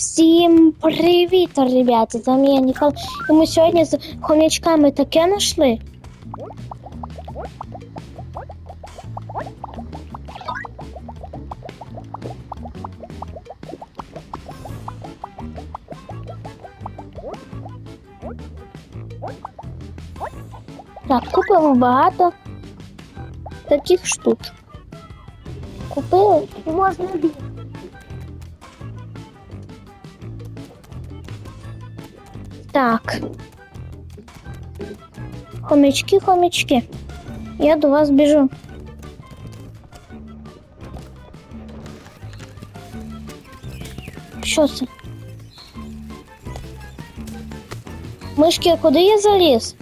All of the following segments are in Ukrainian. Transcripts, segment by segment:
Всім привіт, ребята! З вами я Нікол. І ми сьогодні з хомячками таке знайшли. Так, купимо багато таких штук. Купили і можна бігти. Так. Хомячки, хомячки. Я до вас біжу. Що це? Мишки, а куди я заліз?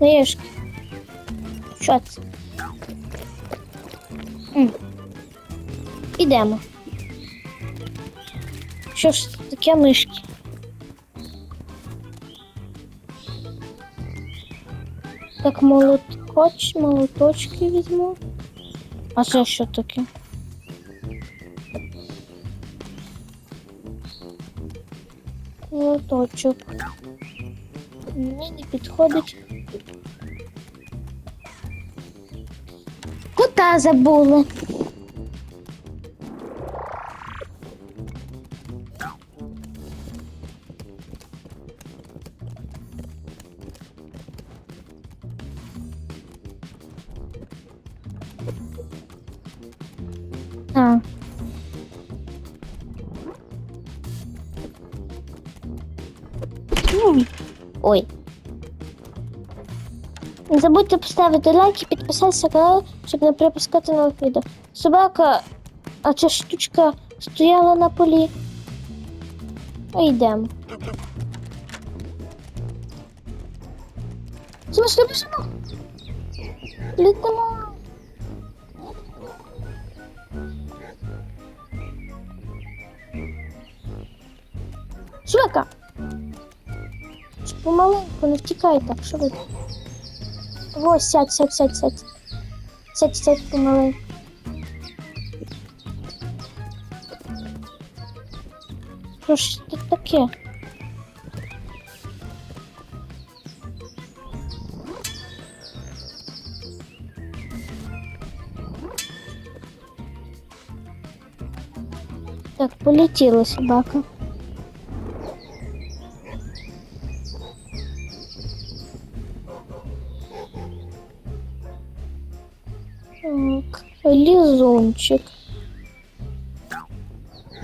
Мишки. Що це? М. Ідемо. Що ж таке мишки? Так, молоточ, молоточки візьму. А це що таке? Молоточок. Мені не підходить. Кота забули. Ой. Не забудьте поставити лайк і підписатися на канал, щоб не пропускати нових відео. Собака, а ця штучка стояла на полі. Ну, йдемо. Слушай, біжимо. Літимо. Швидко. Помаленьку, не втікай так, швидко. Ось, сядь, сядь, сядь, сядь. Сядь, сядь помаленьку. Що ж це таке? Так, полетіла собака. Лизунчик.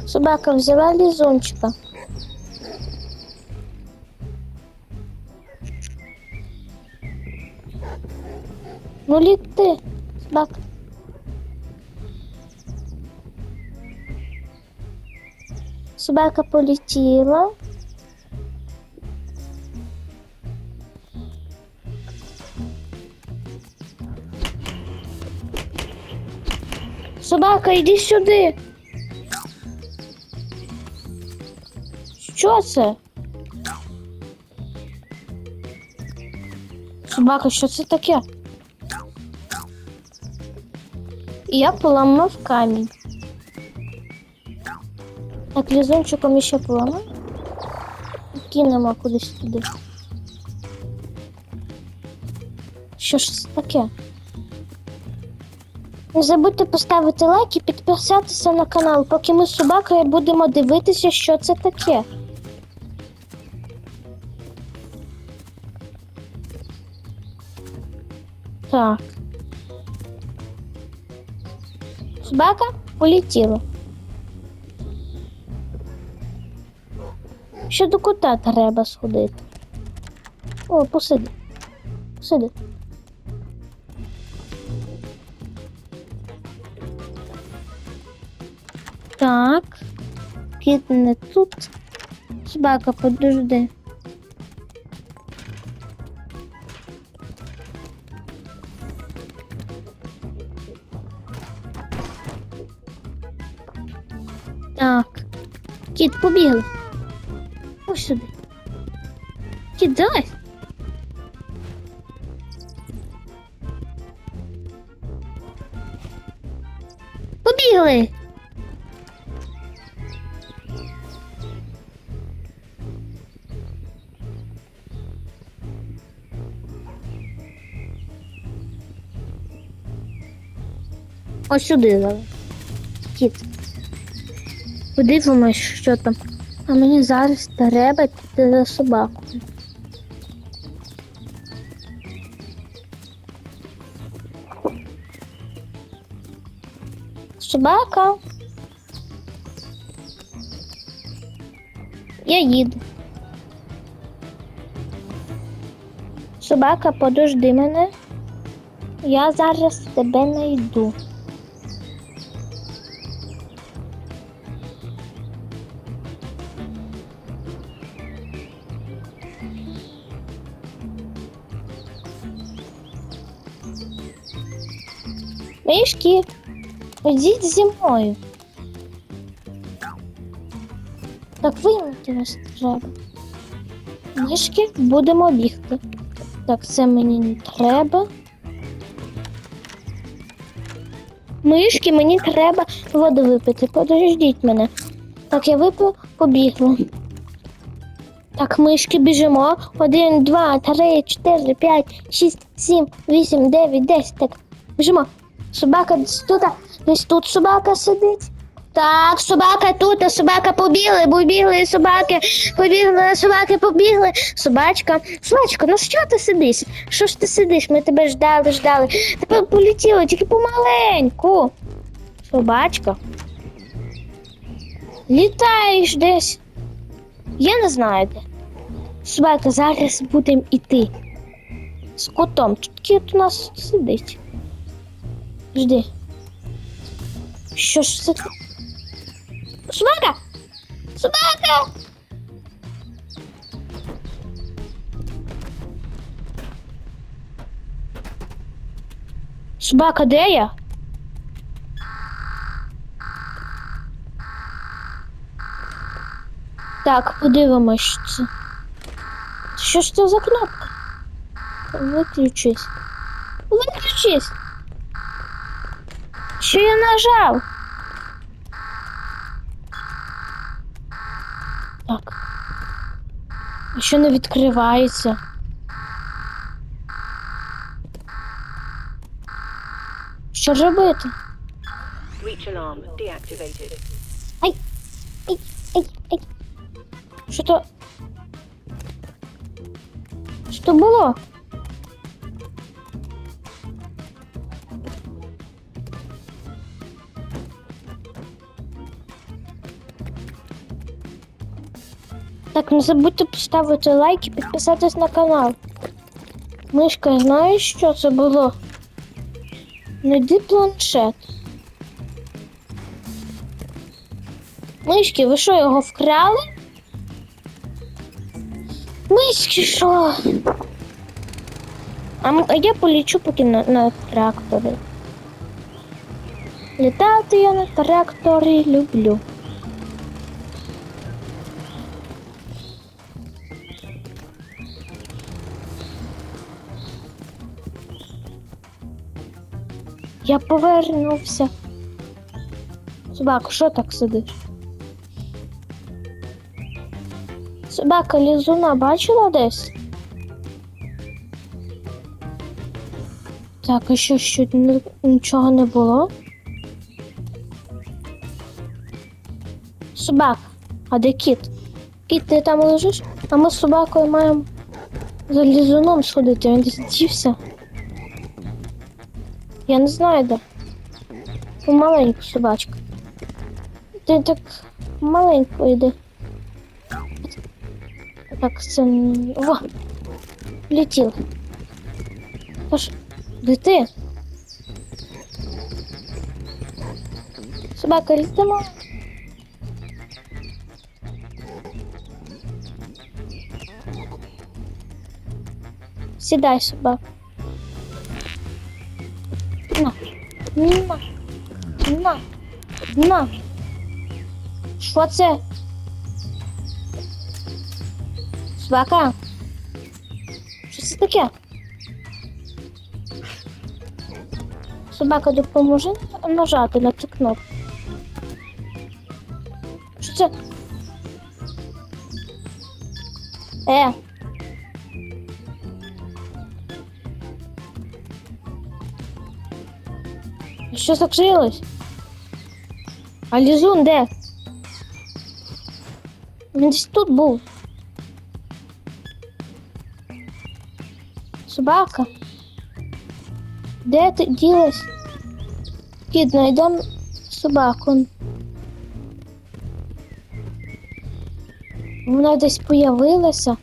Собака взяла лизунчика. Ну лети, собака. Собака полетела. Собака, іди сюди. Що це? Собака, що це таке? Я поламав камінь. Так, лізунчиком ще поламав. Кинемо кудись туди. Що ж це таке? Не забудьте поставити лайк і підписатися на канал, поки ми з собакою будемо дивитися, що це таке. Так. Собака полетіла. Ще до кота треба сходити. О, посиди. Посиди. Так. Кіт не тут. Собака, подожди. Так. Кіт побігли. Ось сюди. Кіт, давай. Ось сюди зараз. Кіт. Подивимось, що там. А мені зараз треба піти за собакою. Собака. Я їду. Собака, подожди мене. Я зараз тебе знайду. Мишки, ходіть зі мною. Так виймати вас треба. Мишки, будемо бігти. Так, це мені не треба. Мишки, мені треба воду випити. Подождіть мене. Так, я випив, побігла. Так, мишки біжимо. Один, два, три, чотири, п'ять, шість, сім, вісім, дев'ять, десять. Так, біжимо. Собака десь тут, десь тут собака сидить. Так, собака тут, а собака побігли, побігли, собаки, побігли, собаки побігли. Собачка, собачка, ну що ти сидиш? Що ж ти сидиш? Ми тебе ждали, ждали. Тебе полетіло тільки помаленьку. Собачка. Літаєш десь. Я не знаю де. Собака, зараз будемо іти. З котом. Тут кіт у нас сидить. Жди. Що ж це? Собака! Собака! Собака, де я? Так, подивимось, що це. Що ж це за кнопка? Виключись. Виключись. Що я нажав? Так. А що не відкривається? Що робити? Reach alarm deactivated. Ай, ай, ай. Що то? Що то було? Так, не забудьте поставити лайк і підписатись на канал. Мишка, знаєш, що це було? Найди планшет. Мишки, ви що, його вкрали? Мишки, що? А, я полічу поки на, на тракторі. Літати я на тракторі люблю. Я повернувся. Собака, що так сидиш? Собака лізуна бачила десь? Так, а що, що нічого не було? Собака, а де кіт? Кіт, ти там лежиш? А ми з собакою маємо за лізуном сходити, він десь дівся. Я не знаю де. Помаленьку собачка. Ти так маленько йди. Так, це. н- О! Летів. Тож, де ти? Собака літимо. Сідай, собака. На. На. На. Що це? Собака. Що це таке? Собака допоможе нажати на цю кнопку. Що це? Е. Що закрилось? А лізун де? Він десь тут був. Собака. Де ти ділась? Кіт, знайдем собаку. Вона десь появилася.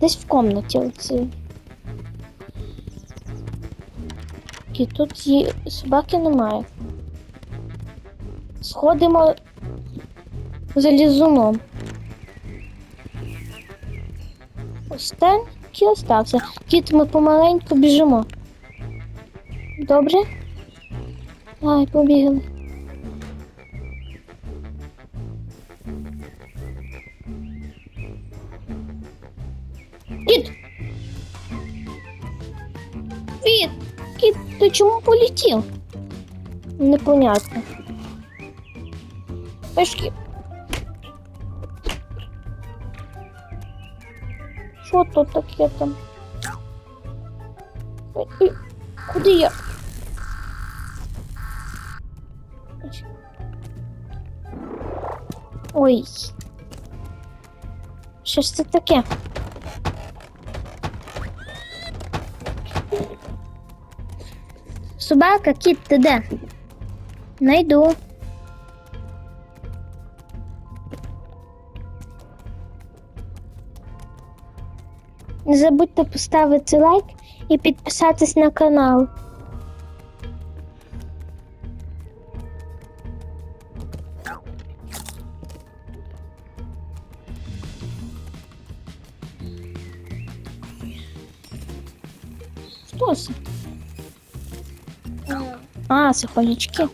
Десь в комнаті оці. Кіт, тут її собаки немає. Сходимо за лізуном. Останній остався. Кіт, ми помаленьку біжимо. Добре? Ай, побігли. Кіт! Кіт! Кіт, ти чому полетів? Непонятно. Пешки. Що тут таке там? Куди я? Ой. Що ж це таке? Собака, кіт, ти де? Найду. Не забудьте поставити лайк і підписатись на канал. Що це? А, це хомячки.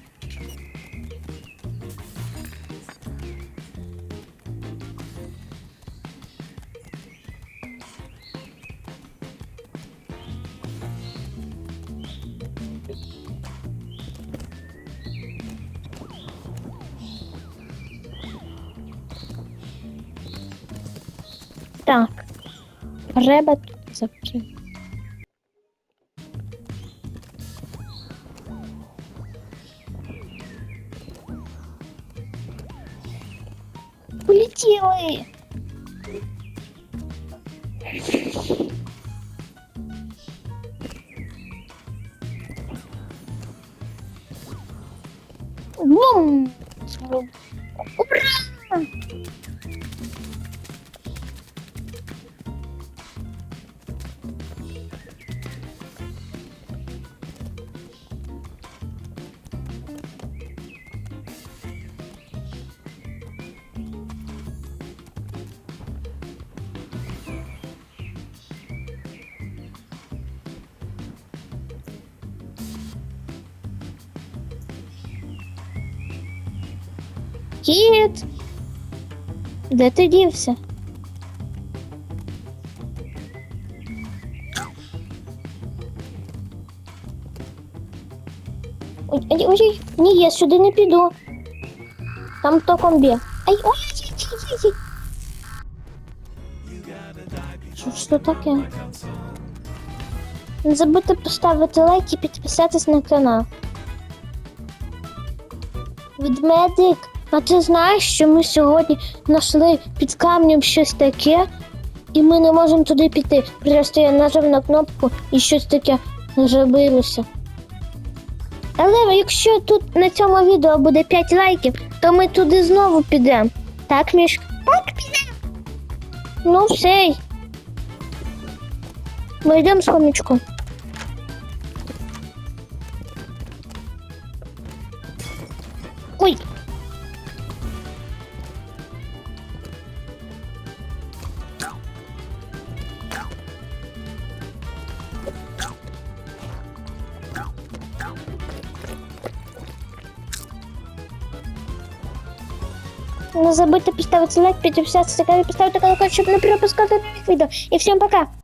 Так. Треба тут закрити. Полетіли! Бум! Ура! Кіт! Де ти дівся? Ой, ой, ой, ні, я сюди не піду. Там током б'є. Ай, ой, ой, ой, ой, ой. Що таке? Не забудьте поставити лайк і підписатись на канал. Ведмедик, а ти знаєш, що ми сьогодні знайшли під камнем щось таке, і ми не можемо туди піти. Просто я нажав на кнопку і щось таке зробилося. Але якщо тут на цьому відео буде 5 лайків, то ми туди знову підемо. Так, Міш? Так, підемо. Ну, все. Ми йдемо з хомячком. Забудьте поставити лайк, підписатися на канал, поставити колокольчик, щоб не пропускати нових відео. І всім пока!